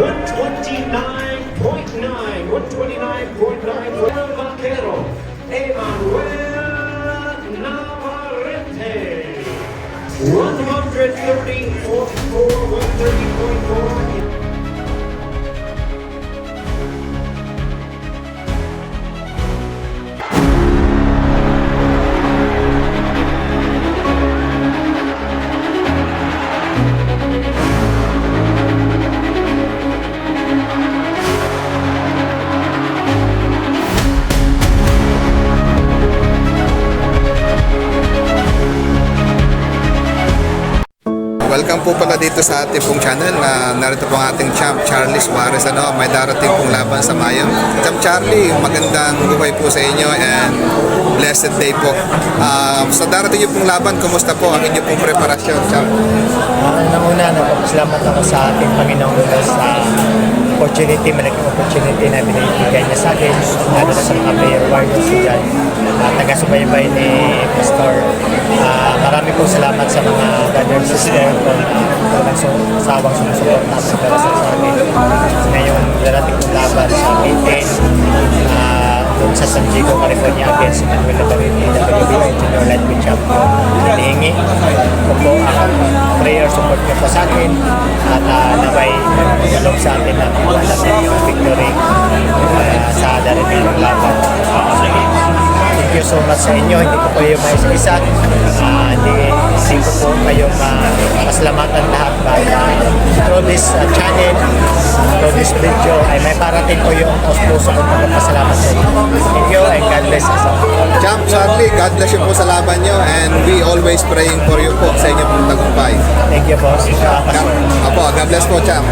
129.9, 129.9 for El Vaquero, Emanuel Navarrete. 130.4, 130.4. Welcome po pala dito sa ating pong channel na narito po ang ating champ Charlie Suarez ano, may darating pong laban sa Mayo. Champ Charlie, magandang buhay po sa inyo and blessed day po. Ah, sa darating niyo pong laban, kumusta po ang inyong pong preparasyon, Champ? Uh, una, nagpapasalamat ako sa ating Panginoong Diyos sa opportunity, malaking opportunity na binibigay niya sa akin, lalo sa mga player warriors dyan, uh, taga-subaybay ni Pastor. Uh, marami po salamat sa mga brother and sister ko na walang su sawang sumusuporta sa para sa amin. Ngayong darating kong laban sa meeting, uh, doon sa San Diego, California against Manuel Labariti, WBI Junior Lightweight Champion. Hinihingi ko po ang prayer support niyo po sa akin at uh, nabay galong sa so much sa inyo. Hindi ko po yung mais isa. Uh, hindi, hindi ko po kayo masalamatan lahat. But uh, through this uh, channel, through this video, ay may parating po yung puso ko magpapasalamat sa inyo. Thank you and God bless us all. Champ Charlie, God bless you po sa laban niyo and we always praying for you po sa inyong pong tagumpay. Thank you, boss. Uh, Apo, God bless po, Champ.